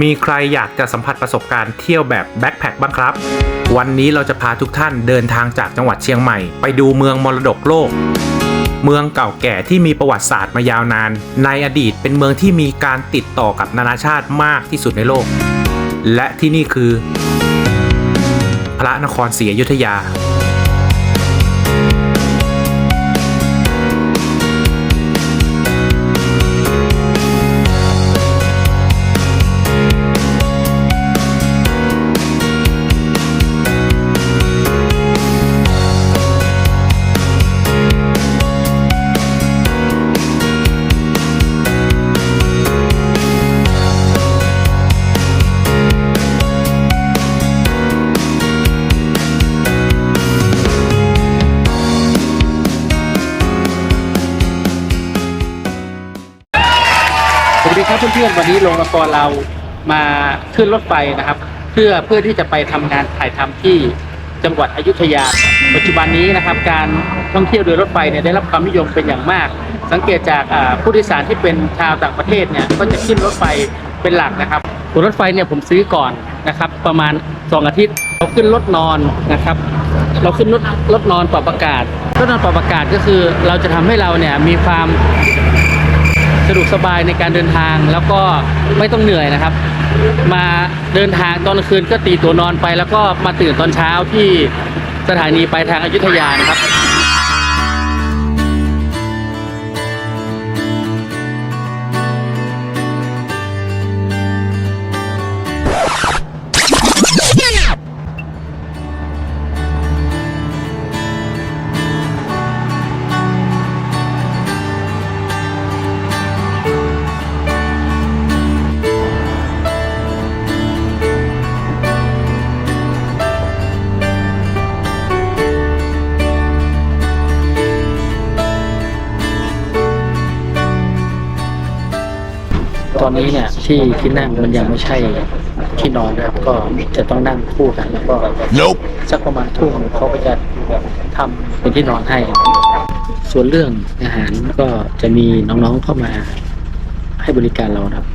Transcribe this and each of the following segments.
มีใครอยากจะสัมผัสประสบการณ์เที่ยวแบบแบ็คแพคบ้างครับ วันนี้เราจะพาทุกท่านเดินทางจากจังหวัดเชียงใหม่ ไปดูเมืองมรดกโลก เมืองเก่าแก่ที่มีประวัติศาสตร์มายาวนาน ในอดีตเป็นเมืองที่มีการติดต่อกับนานาชาติมากที่สุดในโลก และที่นี่คือ พระนครศรีอยุธยา เพื่อนๆวันนี้โรงละครเรามาขึ้นรถไฟนะครับ เพื่อเพื่อที่จะไปทำงานถ่ายทำที่จังหวัดอยุธยา ปัจจุบันนี้นะครับ การท่องเที่ยวโดยรถไฟเนี่ยได้รับความนิยมเป็นอย่างมาก สังเกตจากผู้โดยสารที่เป็นชาวต่างประเทศเนี่ยก็จะขึ้นรถไฟเป็นหลักนะครับตัวรถไฟเนี่ยผมซื้อก่อนนะครับ ประมาณ 2 อาทิตย์ เราขึ้นรถนอนนะครับ เราขึ้นรถรถนอนปรับอากาศรถนอนปรับอากาศก็คือเราจะทำให้เราเนี่ยมีความ สะดวกสบายในการเดินทางแล้วก็ไม่ต้องเหนื่อยนะครับ มาเดินทางตอนกลางคืนก็ตีตัวนอนไป แล้วก็มาตื่นตอนเช้าที่สถานีปลายทางอยุธยานะครับ ที่ที่นั่งมันยังไม่ใช่ที่นอนนะครับ ก็จะต้องนั่งคู่กันแล้วก็ Nope. สักประมาณทุ่มเขาก็จะทำเป็นที่นอนให้ ส่วนเรื่องอาหารก็จะมีน้องๆเข้ามาให้บริการเรานะครับ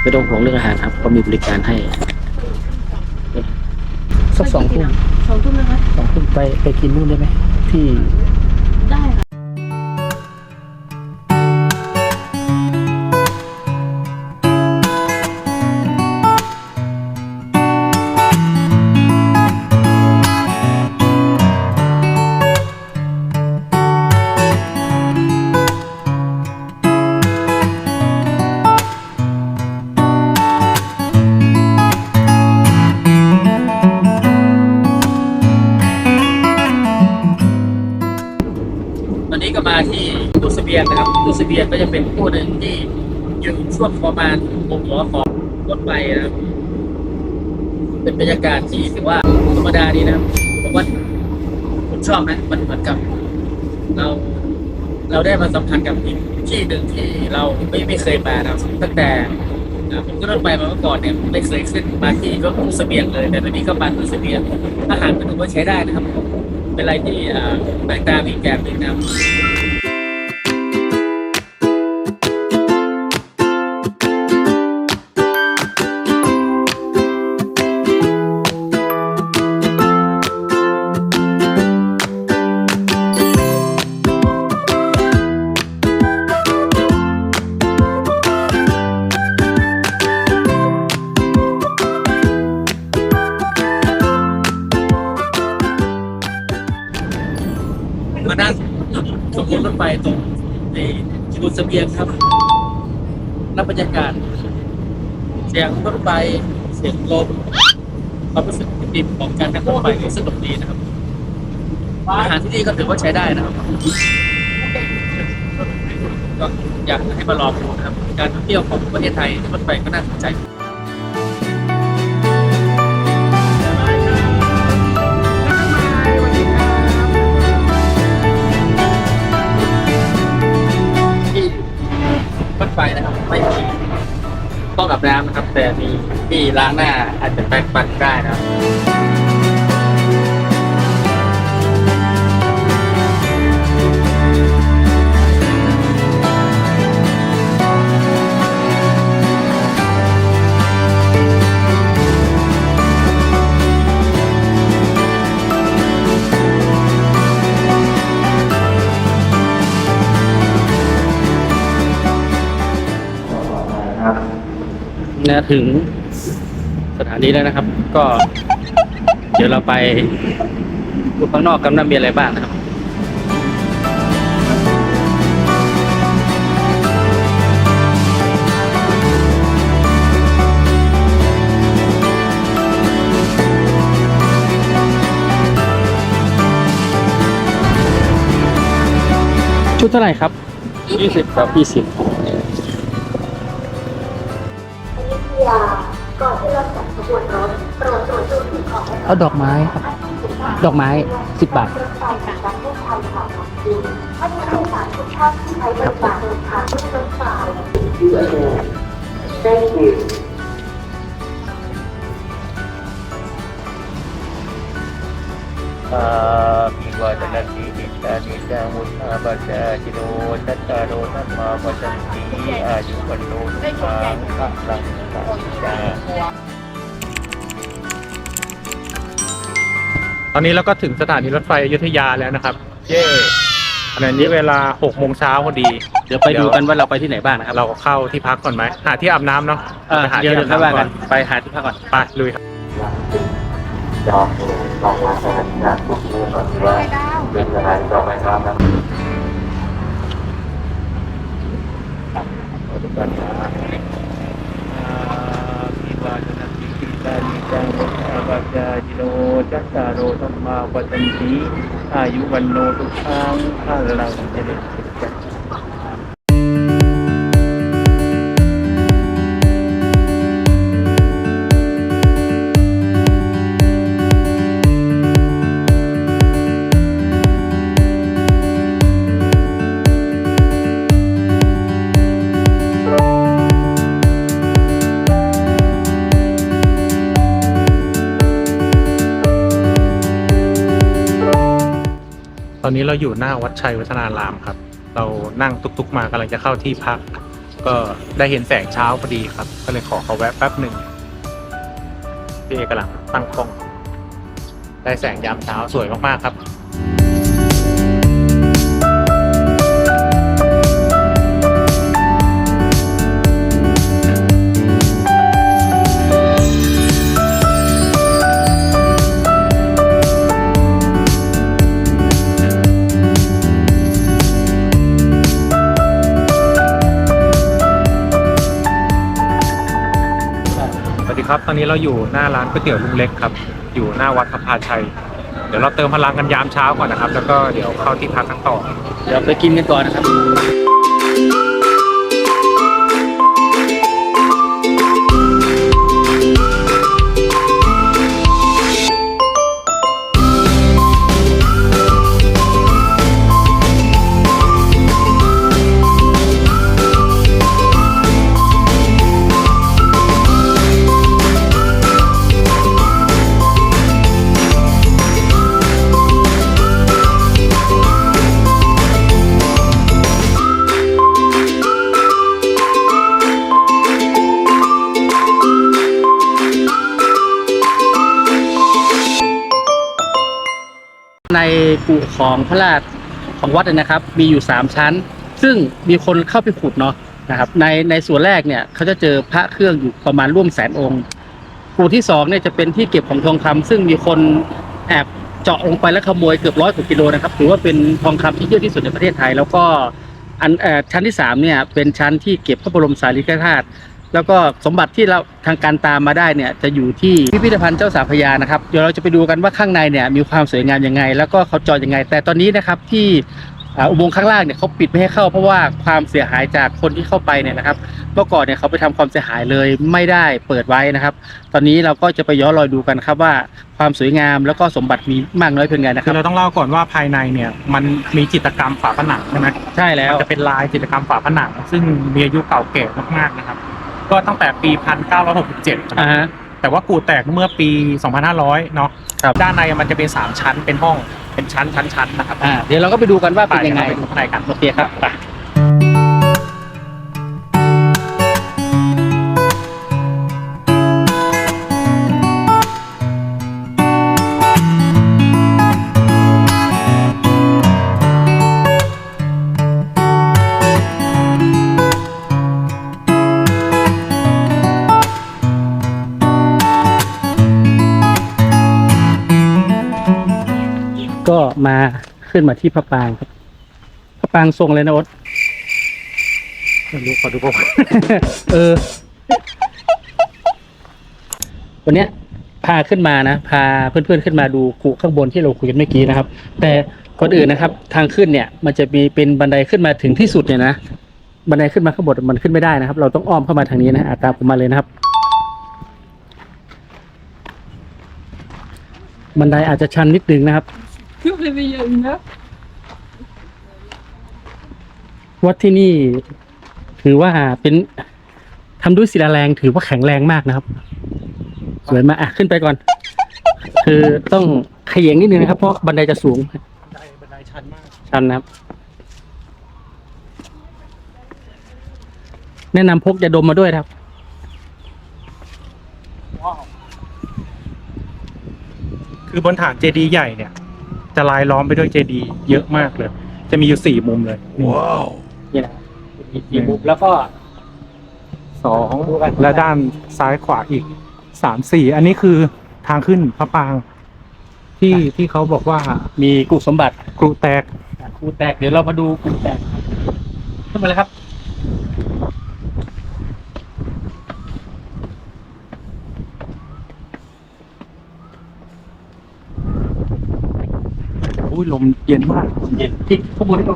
ไม่ต้องห่วงเรื่องอาหารครับเขามีบริการให้สักสองทุ่มสองทุ่มนะคะสองทุ่มไปไปกินนู่นได้ไหมที่ได้ค่ะ บียงนะครับตู้เบียก็จะเป็นตู้หนึ่งที่อยู่ช่วงประมาณมุมหัวของรถไฟนะครับเป็นบรรยากาศที่ถือว่าธรรมดาดีนะครับผมว่าผมชอบนะมันเหมือนกับ เราเราได้มาสัมผัสกับอีกที่หนึ่งที่เราไม่ไม่เคยมานะครับตั้งแต่ผมขึ้นรถไฟมาเมื่อก่อนเนี่ยไม่เคยขึ้นมาที่รถตู้เสบียงเลย แต่ตอนนี้ก็มาตู้เสบียงอาหารก็ถือว่าใช้ได้นะครับ เป็นอะไรที่แปลกตาอีกแบบหนึ่งนะครับ มานั่งขบวนรถไฟตรงในจุดเสบียงครับ รับบรรยากาศ เสียงรถไฟเสียงลมความรู้สึกดิบของการนั่งรถไฟสนุกดีนะครับ อาหารที่นี่ก็ถือว่าใช้ได้นะครับ ก็อยากให้มาลองดูนะครับ การท่องเที่ยวของประเทศไทยรถไฟก็น่าสนใจ ล้างหน้าอาจจะแปรงฟันได้นะนะถึง นี้แล้วนะครับ ก็ เดี๋ยวเราไปดูข้างนอกกันว่ามีอะไรบ้างนะครับชุดเท่าไหร่ครับ 20 ครับ 20 เอาดอกไม้ครับ ดอกไม้สิบบาทรถไฟจากประเทศไทยผ่านของจีนให้ผู้โดยสารทุกท่านที่ใช้บริกาทีนิจานิจังมุทาปจาจิโนทัตตาโรธัมมาปจันติอายุวันโนตังพระลังสัจจา ตอนนี้เราก็ถึงสถานีรถไฟอยุธยาแล้วนะครับ เย้ขณะนี้เวลา6โมงเช้าพอดี เดี๋ยวไปดูกันว่าเราไปที่ไหนบ้างนะครับเราก็เข้าที่พักก่อนไหมหาที่อาบน้ำเนาะเออไปหาเดี๋ยวที่เดี๋อายวบค่อยว่าน้ำก่กัอนนไปหาที่พักก่อนไปลุยครับจอมลองมาแทนจากทุกเรื่องก่อนว่าเป็นยังไงต่อไปครับนะปฏิบัติการอาภิวาทนาสีนิจานิจังมุทา ปจาจิโนจัตตาโรธรรมาปจันติอายุวันโนทุขังพระลังสัจจา ตอนนี้เราอยู่หน้าวัดชัยวัฒนารามครับ เรานั่งตุกๆมากำลังจะเข้าที่พัก ก็ได้เห็นแสงเช้าพอดีครับ ก็เลยขอเขาแวะแป๊บหนึ่งพี่เอกำลังตั้งกล้อง ได้แสงยามเช้าสวยมากๆครับ อนนี้เราอยู่หน้าร้านก๋วยเตี๋ยวลุงเล็กครับ อยู่หน้าวัดพระพาชัย เดี๋ยวเราเติมพลังกันยามเช้าก่อนนะครับ แล้วก็เดี๋ยวเข้าที่พักกันต่อ เดี๋ยวไปกินกันก่อนนะครับ ของพระราชของวัดนะครับ มีอยู่สามชั้น ซึ่งมีคนเข้าไปขุดเนาะนะครับ ในในส่วนแรกเนี่ยเขาจะเจอพระเครื่องอยู่ประมาณร่วมแสนองค์กูที่สองเนี่ยจะเป็นที่เก็บของทองคำซึ่งมีคนแอบเจาะลงไปแล้วขโมยเกือบร้อยกว่ากิโลนะครับถือว่าเป็นทองคำที่เยอะที่สุดในประเทศไทย แล้วก็อันเออชั้นที่สามเนี่ยเป็นชั้นที่เก็บพระบรมสารีริกธาตุ แล้วก็สมบัติที่เราทางการตามมาได้เนี่ยจะอยู่ที่พิพิธภัณฑ์เจ้าสามพระยานะครับเดี๋ยวเราจะไปดูกันว่าข้างในเนี่ยมีความสวยงามยังไง แล้วก็เขาเจอยังไง แต่ตอนนี้นะครับที่อ่าอุโมงค์ข้างล่างเนี่ยเขาปิดไม่ให้เข้าเพราะว่าความเสียหายจากคนที่เข้าไปเนี่ยนะครับเมื่อก่อนเนี่ยเขาไปทำความเสียหายเลยไม่ได้เปิดไว้นะครับ ตอนนี้เราก็จะไปย้อนรอยดูกันครับว่าความสวยงามแล้วก็สมบัติมีมากน้อยเพียงไงนะคคืรับอเราต้องเล่าก่อนว่าภายในเนี่ยมันมีจิตรกรรมฝาผนังใช่ไหมใช่แล้วมันจะเป็นลายจิตรกรรมฝาผนังซึ่งมีอายุเก่าแก่มากๆนะครับ ก็ตั้งแต่ปี 1967อ่าฮะ แต่ว่ากูแตกเมื่อปี 2500 เนาะครับ ด้านในมันจะเป็น 3 ชั้นเป็นห้องเป็นชั้นชั้นชั้นนะครับอ่าเดี๋ยวเราก็ไปดูกันว่าเป็นยังไงไปดูข้างในกัน โอเคครับไป นมาที่พระปรางครับ พระปรางทรงเลยนะโอ๊ตไม่รู้ขอดูประวัติเออ วันเนี้ย พาขึ้นมานะพาเพื่อนๆขึ้นมาดูกุข้างบนที่เราคุยกันเมื่อกี้นะครับ แต่ก่อนอื่นนะครับ ทางขึ้นเนี่ย มันจะมีเป็นบันไดขึ้นมาถึงที่สุดเนี่ยนะบันไดขึ้นมาข้างบนมันขึ้นไม่ได้นะครับ เราต้องอ้อมเข้ามาทางนี้นะอะตามผมมาเลยนะครับ บันไดอาจจะชันนิดนึงนะครับ วัดที่นี่ ถือว่าเป็นทำด้วยศิลาแรงถือว่าแข็งแรงมากนะครับ สวยมากอะขึ้นไปก่อน คือต้องเขยงนิดนึงนะครับ เพราะบันไดจะสูง บันไดบันไดชันมาก ชันนะครับ แนะนำพกยาดมมาด้วยนะครับคือบนฐานเจดีย์ใหญ่เนี่ย จะลายล้อมไปด้วยเจดีย์เยอะมากเลย จะมีอยู่สี่มุมเลยว้าวนี่นะมีสี่มุมแล้วก็ สองและด้านซ้ายขวาอีกสามสี่อันนี้คือทางขึ้นพระปราง ที่ที่เขาบอกว่ามีกุสมบัติกรุแตก อะกูแตกเดี๋ยวเรามาดูกูแตกขึ้นมาเลยครับ ยลมเย็นมากเย็นที่ข้างบนนี่ก็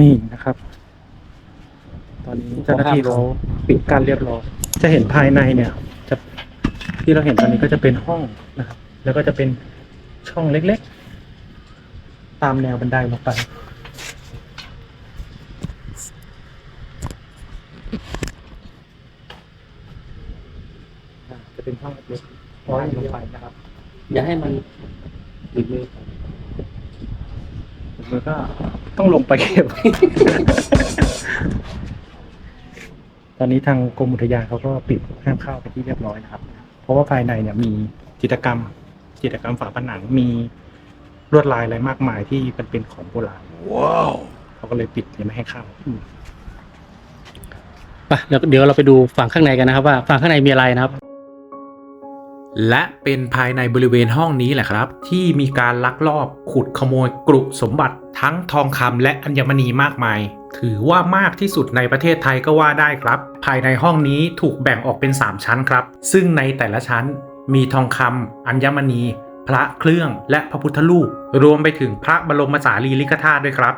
นี่นะครับ ตอนนี้เจ้าหน้าที่เขาปิดการเรียบร้อยจะเห็นภายในเนี่ยจะที่เราเห็นตอนนี้ก็จะเป็นห้องนะครับ แล้วก็จะเป็นช่องเล็กๆ ตามแนวบันไดลงไปจะเป็นห้องเล็กๆร้อยลงไปนะครับ อย่าให้มันติดมือมันก็ต้องลงไปเก็บ ตอนนี้ทางกรมอุทยานเขาก็ปิดห้ามเข้าไปนที่เรียบร้อยนะครับ เพราะว่าภายในเนี่ยมีจิตรกรรม จิตรกรรมฝาผนังมีลวดลายอะไรมากมายที่มันเป็นของโบราณว้าวเขาก็เลยปิดยังไม่ให้เข้าไปแล้วเดี๋ยวเราไปดูฝั่งข้างในกันนะครับ ว่าฝั่งข้างในมีอะไรนะครับ และเป็นภายในบริเวณห้องนี้แหละครับ ที่มีการลักลอบขุดขโมยกรุสมบัติทั้งทองคำและอัญมณีมากมาย ถือว่ามากที่สุดในประเทศไทยก็ว่าได้ครับ ภายในห้องนี้ถูกแบ่งออกเป็น 3 ชั้นครับ ซึ่งในแต่ละชั้นมีทองคำอัญมณี พระเครื่องและพระพุทธรูป รวมไปถึงพระบรมสารีริกธาตุด้วยครับ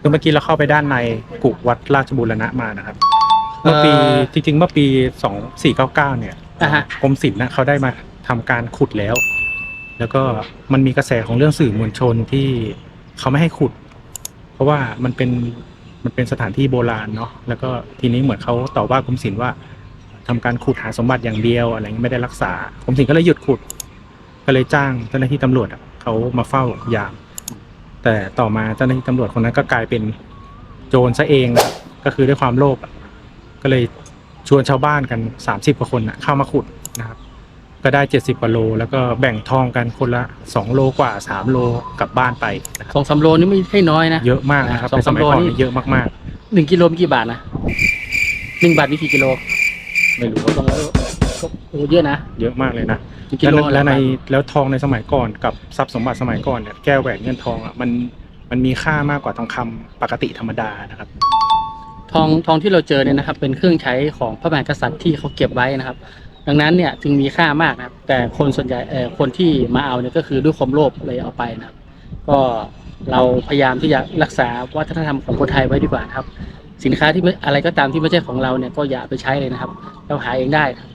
คือเมื่อกี้เราเข้าไปด้านในกุวัดราชบูรณะมานะครับ เมื่อปีจริงๆ เมื่อปี 2499 เนี่ย อ่าฮะ กรมศิลป์นะเขาได้มาทำการขุดแล้ว แล้วก็มันมีกระแสของเรื่องสื่อมวลชนที่เขาไม่ให้ขุด เพราะว่ามันเป็นมันเป็นสถานที่โบราณเนาะแล้วก็ทีนี้เหมือนเขาต่อว่ากรมศิลป์ว่าทำการขุดหาสมบัติอย่างเดียวอะไรเงี้ยไม่ได้รักษากรมศิลป์ก็เลยหยุดขุด ก็เลยจ้างเจ้าหน้าที่ตำรวจอะเขามาเฝ้ายาม แต่ต่อมาเจ้าหน้าที่ตำรวจคนนั้นก็กลายเป็นโจรซะเองนะครับก็คือด้วยความโลภอะก็เลย ชวนชาวบ้านกันสามสิบกว่าคนนะเข้ามาขุดนะครับ ก็ได้เจ็ดสิบกว่าโล แล้วก็แบ่งทองกันคนละสองโลกว่าสามโลกลับบ้านไปนะครับสองสามโลนี่ไม่ใช่น้อยนะ เยอะมากนะครับสองในสสามมัยโลก่อนนี่ นี่เยอะมากหนึ่งกิโลมีกี่บาทนะหนึ่งบาทมีกี่กิโล ไม่รู้ก็ต้องแล้วก็โอ้เยอะนะๆ เยอะมากเลยนะ หนึ่งกิแล้วโลในแล้วในละบาทแล้วทองในสมัยก่อนกับทรัพย์สมบัติสมัยก่อนเนี่ยแก้วแหวนเงินทองอะมันมันมีค่ามากกว่าทองคำปกติธรรมดานะครับ ทองทองที่เราเจอเนี่ยนะครับ เป็นเครื่องใช้ของพระมหากษัตริย์ที่เขาเก็บไว้นะครับ ดังนั้นเนี่ยจึงมีค่ามากนะครับ แต่คนส่วนใหญ่เอ่อคนที่มาเอาเนี่ยก็คือด้วยความโลภเลยเอาไปนะครับ ก็เราพยายามที่จะรักษาวัฒนธรรมของคนไทยไว้ดีกว่านะครับ สินค้าที่ไม่อะไรก็ตามที่ไม่ใช่ของเราเนี่ยก็อย่าไปใช้เลยนะครับ เราหาเองได้ครับ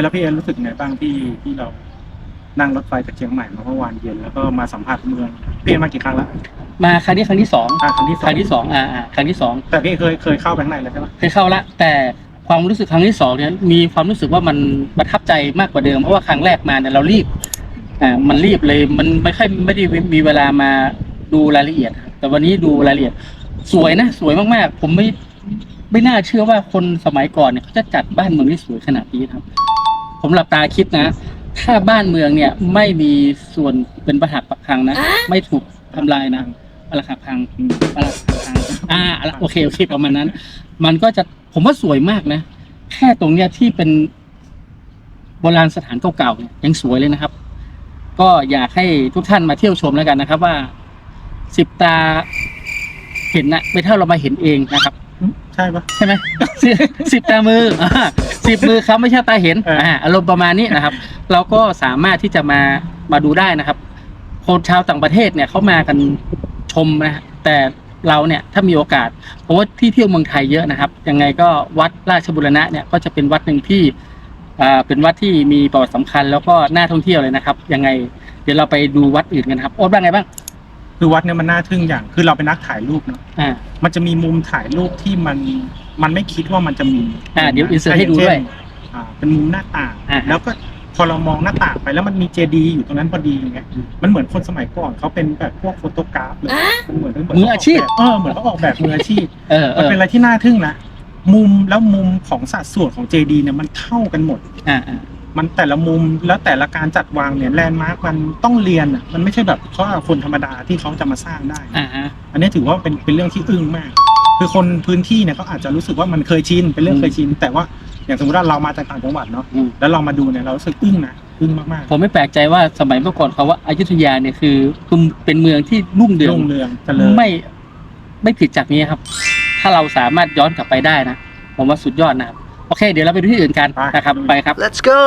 แล้วพี่เอรู้สึกไงบ้างที่ที่เรานั่งรถไฟจากเชียงใหม่มาเมื่อวานเย็นแล้วก็มาสัมผัสเมืองพี่เอมากี่ครั้งแล้วมาครั้งนี้ครั้งที่สองอ่าครั้งที่สคองรั้งที่สองอ่าอ่าครั้งที่สองแต่พี่เอเคยเคยเข้าไปข้างในแล้วใช่ไหมเคยเข้าละแต่ความรู้สึกครั้งที่สองเนี่ยมีความรู้สึกว่ามันประทับใจมากกว่าเดิมเพราะว่าครั้งแรกมาเนี่ยเรารีบอ่ามันรีบเลยมันไม่ค่อยไม่ได้มีเวลามาดูรายละเอียดครับแต่วันนี้ดูรายละเอียด สวยนะ สวยมากๆ ผมไม่ไม่น่าเชื่อว่าคนสมัยก่อนเนี่ยเขาจะจัดบ้านเมืองที่สวยขนาดนี้ครับ ผมหลับตาคิดนะ ถ้าบ้านเมืองเนี่ยไม่มีส่วนเป็นประหักปักพังนะ ไม่ถูกทำลายนะปรักหักพังอืมปรักหักพังอ่าโอเคโอเคประมาณนั้น มันก็จะผมว่าสวยมากนะ แค่ตรงเนี้ยที่เป็นโบราณสถานเก่าๆเนี่ยยังสวยเลยนะครับ ก็อยากให้ทุกท่านมาเที่ยวชมแล้วกันนะครับว่าสิบตาเห็นนะไม่เท่าเรามาเห็นเองนะครับอืม ใช่ปะ ใช่ไหมสิสิบตามืออ่าสิบมือครับไม่ใช่ตาเห็นเอออ่อ่าอารมณ์ประมาณนี้นะครับ เราก็สามารถที่จะมามาดูได้นะครับ คนชาวต่างประเทศเนี่ยเขามากันชมนะฮะแต่เราเนี่ยถ้ามีโอกาสเพราะว่าที่เที่ยวเมืองไทยเยอะนะครับ ยังไงก็วัดราชบุรณะเนี่ยก็จะเป็นวัดหนึ่งที่อ่าเป็นวัดที่มีประวัติสำคัญ แล้วก็น่าท่องเที่ยวเลยนะครับ ยังไง เดี๋ยวเราไปดูวัดอื่นกันครับโอ๊ตว่าไงบ้าง คือวัดเนี่ยมันน่าทึ่งอย่าง คือเราเป็นนักถ่ายรูปเนาะอ่า มันจะมีมุมถ่ายรูปที่มันมันไม่คิดว่ามันจะมีอ่าเดี๋ยว insert ให้ดูด้วย อ่าเป็นมุมหน้าต่าง อ่าแล้วก็พอเรามองหน้าต่างไปแล้วมันมีเจดีย์อยู่ตรงนั้นพอดีอย่างเงี้ยมันเหมือนคนสมัยก่อนเขาเป็นแบบพวกโฟโตกราฟเลยมันเหมือนเหมืนมืออาชีพ เออเหมือนเขาออกแบบมืออาชีพ เออเอมันอเป็นอะไรที่น่าทึ่งนะมุมแล้วมุมของสัดส่วนของเจดีเนี่ยมันเท่ากันหมด อ่าอ่า มันแต่ละมุมแล้วแต่ละการจัดวางเนี่ยแลนด์มาร์กมันต้องเรียนอะมันไม่ใช่แบบเขาเอาคนธรรมดาที่เขาจะมาสร้างได้ อ่าฮะ อันนี้ถือว่าเป็นเป็นเรื่องที่อึ้งมาก คือคนพื้นที่เนี่ยเขาอาจจะรู้สึกว่ามันเคยชินเป็นเรื่องเคยชิน แต่ว่าอย่างสมมติว่าเรามาจากต่างจังหวัดเนาะอืม แล้วเรามาดูเนี่ยเรารู้สึกอึ้งนะอึ้งมากผมไม่แปลกใจว่าสมัยเมื่อก่อนเขาว่าอยุธยาเนี่ยคือคือเป็นเมืองที่รุ่งๆเรืองรุ่งเรืองเจริญไม่ไม่ผิดจากนี้ครับ ถ้าเราสามารถย้อนกลับไปได้นะ ผมว่าสุดยอดนะครับ โอเค เดี๋ยวเราไปดูที่อื่นกันไปนะครับไปครับ Let's go!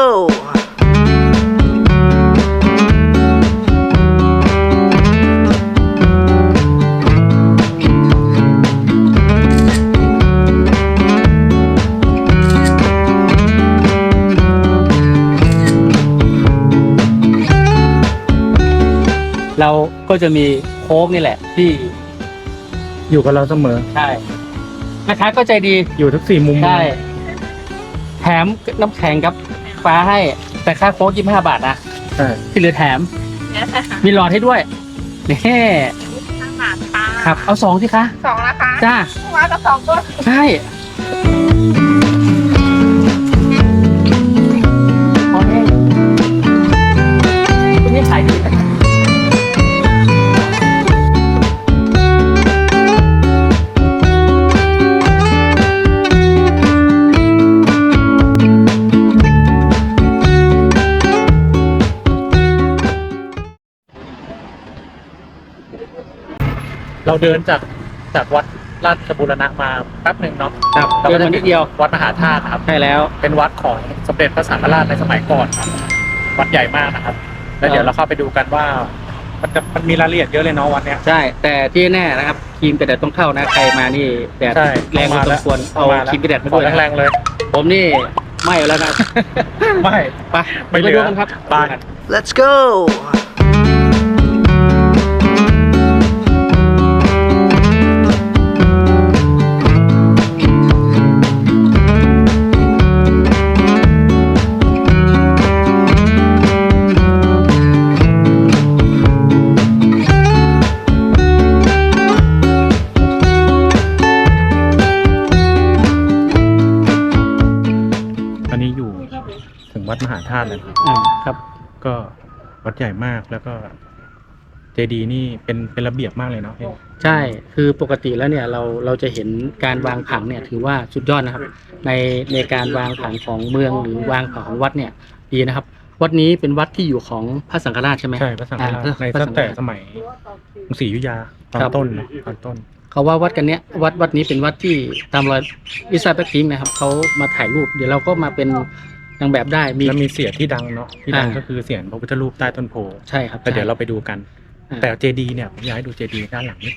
เราก็จะมีโค้กนี่แหละ ที่อยู่กับเราเสมอ ใช่แม่ค้าก็ใจดีอยู่ทุกสี่มุม ใช่ แถมน้ำแข็งกับฟ้าให้ แต่ค่าโค้กยี่ห้าบาทนะใช่ที่เหลือแถมมีหลอดให้ด้วยนี่ห้าบาทค่ะครับ เอาสองสิคะ สองนะคะจ้าว่าละสองตัว ใช่ เราเดินจากจากวัดราชบุรณะมาแป๊บหนึ่งเนาะครับเดินมานิดเดียว วัดมหาธาตุครับ ใช่แล้ว เป็นวัดของสมเด็จพระสังฆราชในสมัยก่อนครับ วัดใหญ่มากนะครับ แล้วเดี๋ยวเราเข้าไปดูกันว่า มันจะมันมีรายละเอียดเยอะเลยเนาะวันเนี้ย ใช่ แต่ที่แน่นะครับครีมกระแดดต้องเข้านะ ใครมานี่แดดใช่แรงพอสมควรเอาครีมกระแดดมาด้วยขอนะแรงๆเลย ผมนี่ไม่เอาแล้วนะไม่ ไปไม่เหลือดูกันครับ ไป Let's go! าธาตุแล้วครับ อ่าครับ ก็วัดใหญ่มากแล้วก็เจดีย์นี่เป็นเป็นระเบียบมากเลยเนาะพี่ใช่คือปกติแล้วเนี่ยเราเราจะเห็นการวางผังเนี่ยถือว่าสุดยอดนะครับ ในในการวางผังของเมืองหรือวางผังของวัดเนี่ยดีนะครับ วัดนี้เป็นวัดที่อยู่ของพระสังฆราชใช่ไหม ใช่พระสังฆราชอ่ในพระตั้สังฆแต่ราชสมัยกรุงศรีอยุธยาตอนครับ ต้นเนาะตอนต้น เขาว่าวัดกันเนี้ยวัดวัดนี้เป็นวัดที่ตามรอยอิสราเอลคิงนะครับเขามาถ่ายรูปเดี๋ยวเราก็มาเป็น นางแบบได้มี แล้วมีเสียงที่ดังเนาะที่ดังอ่า ก็คือเสียงพระพุทธรูปใต้ต้นโพใช่ครับแต่เดี๋ยวเราไปดูกัน อ่าแต่เจดีเนี่ยผมอยากให้ดูเจดีด้านหลังนี่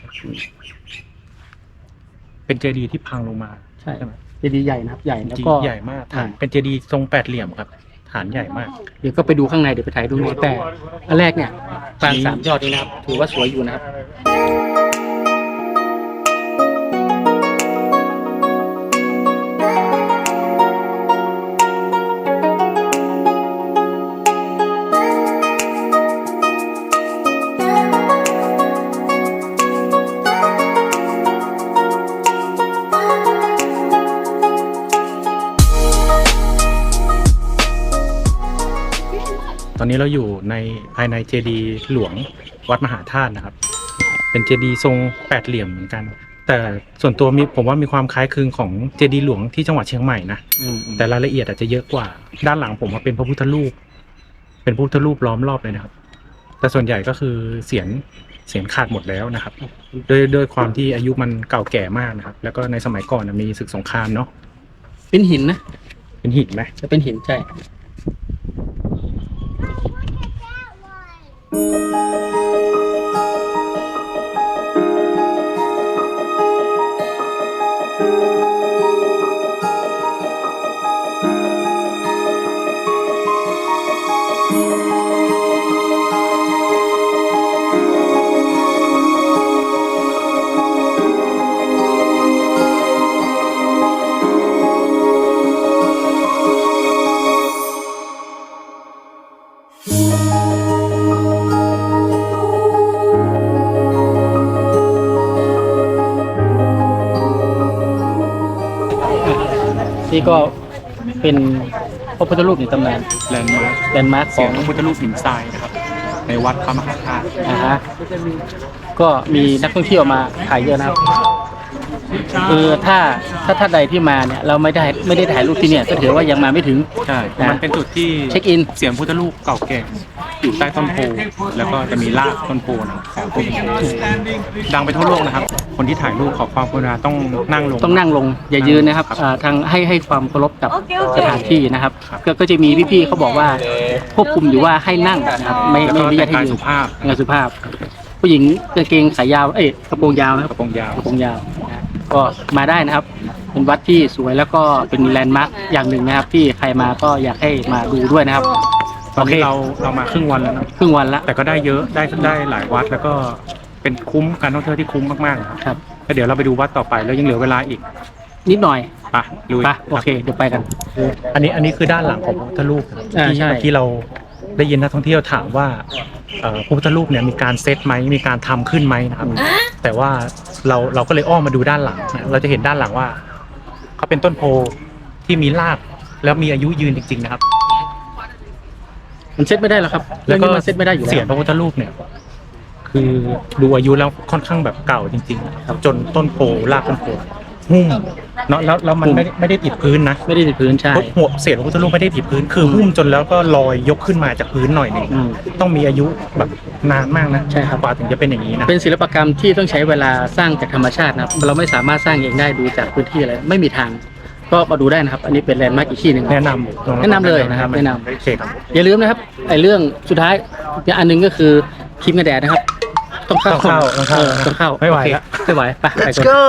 เป็นเจดีที่พังลงมาใช่ใช่ไหมเจดีย์ใหญ่นะครับใหญ่แล้วจริงก็ใหญ่มากอ่า เป็นเจดีทรงแปดเหลี่ยมครับ ฐานใหญ่มาก เดี๋ยวก็ไปดูข้างในเดี๋ยวไปถ่ายดูในแต่อันแรกเนี่ยกลางสามยอดนี้นะครับถือว่าสวยอยู่นะครับ ตอนนี้เราอยู่ในภายในเจดีย์หลวงวัดมหาธาตุนะครับ เป็นเจดีย์ทรงแปดเหลี่ยมเหมือนกัน แต่ส่วนตัวมีผมว่ามีความคล้ายคลึงของเจดีย์หลวงที่จังหวัดเชียงใหม่นะอืมแต่รายละเอียดอาจจะเยอะกว่า ด้านหลังผมว่าเป็นพระพุทธรูป เป็นพระพุทธรูปล้อมรอบเลยนะครับ แต่ส่วนใหญ่ก็คือเสียนเสียนขาดหมดแล้วนะครับด้วยด้วยความที่อายุมันเก่าแก่มากนะครับ แล้วก็ในสมัยก่อนนะมีศึกสงครามเนาะเป็นหินนะ เป็นหินไหมจะเป็นหินใช่ thank you เป็นพระพุทธรูปในตำนานแลนด์มาร์คแลนด์มาร์คขเสียองงพระพุทธรูปหินทรายนะครับ ในวัดพระมหาธาตุนะฮะก็มีนักท่องเที่ยวมาถ่ายเยอะนะครับคือถ้าถ้าท่านใดที่มาเนี่ยเราไม่ได้ไม่ได้ถ่ายรูปที่เนี่ยก็ถือว่ายังมาไม่ถึง ใช่นะมันเป็นจุดที่เช็คอิน เสียงพุทธรูปเก่าแก่อยู่ใต้ต้นโพแล้วก็จะมีรากต้นโพนะครับของต้นโพดังไปทั่วโลกนะครับ คนที่ถ่ายรูปขอความกรุณาต้องนั่งลง ต้องนั่งลงอย่ายืนนะครับอ่าทางให้ให้ความเคารพกับสถานที่นะครับ ก็ก็จะมีพี่ๆเขาบอกว่าควบคุมอยู่ว่าให้นั่งนะครับไม่แล้วไม่ก็อนุญาแต่ตงให้กายยืนสุภาพงานสุภาพ ผู้หญิงกางเกงขายาวเอ้ยกระโปรงยาวนะครับกระโปรงยาวกระโปรงยาวนะก็มาได้นะครับ เป็นวัดที่สวยแล้วก็เป็นแลนด์มาร์คอย่างหนึ่งนะครับ ที่ใครมาก็อยากให้มาดูด้วยนะครับ ตอนโอเคนี้เราเรามาครึ่งวันแล้วนะครึ่งวันละแต่ก็ได้เยอะได้ได้หลายวัดแล้วก็ เป็นคุ้มการท่องเที่ยวที่คุ้มมากๆนะครับครับ แล้วเดี๋ยวเราไปดูวัดต่อไปแล้วยังเหลือเวลาอีกนิดหน่อยไปลุยไปโอเค เดี๋ยวไปกัน อันนี้อันนี้คือด้านหลังของพระพุทธรูปนะครับอ่าที่ใช่ เมื่อกี้เราได้ยินนักท่องเที่ยวถามว่าเอ่อพระพุทธรูปเนี่ยมีการเซตไหมมีการทำขึ้นไหมนะครับ แต่ว่าเราเราก็เลยอ้อมมาดูด้านหลังนะเราจะเห็นด้านหลังว่าเขาเป็นต้นโพที่มีรากแล้วมีอายุยืนจริง ๆ นะครับ มันเซ็ตไม่ได้หรอกครับแล้วก็เรื่องนี้มันเซ็ตไม่ได้อยู่เสีแล้ยงวพระพุทธรูปเนี่ย คือดูอายุแล้วค่อนข้างแบบเก่าจริงๆนะครับจนต้นโพรากต้นโพหุ้มเนาะแล้วแล้วมันไม่ได้ไม่ได้ติดพื้นนะไม่ได้ติดพื้นใช่หัวเศษพระพุทธรูปไม่ได้ติดพื้น คือหุ้มจนแล้วก็ลอยยกขึ้นมาจากพื้นหน่อยหนึ่งอืมต้องมีอายุแบบนานมากนะใช่ครับกว่าถึงจะเป็นอย่างนี้นะเป็นศิลปกรรมที่ต้องใช้เวลาสร้างจากธรรมชาตินะครับเราไม่สามารถสร้างเองได้ดูจากพื้นที่อะไรไม่มีทางก็มาดูได้นะครับ อันนี้เป็นแลนด์มาร์คอีกที่หนึ่งแนะนำแนะนำเลยนะครับแนะนำโอเคครับอย่าลืมนะครับไอ้เรื่องสุดท้ายอย่างอันหนึงก็คือครีมกันแดดนะครับ ต้องเข้าต้องเข้าต้องเข้า เออต้องเข้าไม่ไหวโอเคละ ไม่ไหวไปไปก่อน go.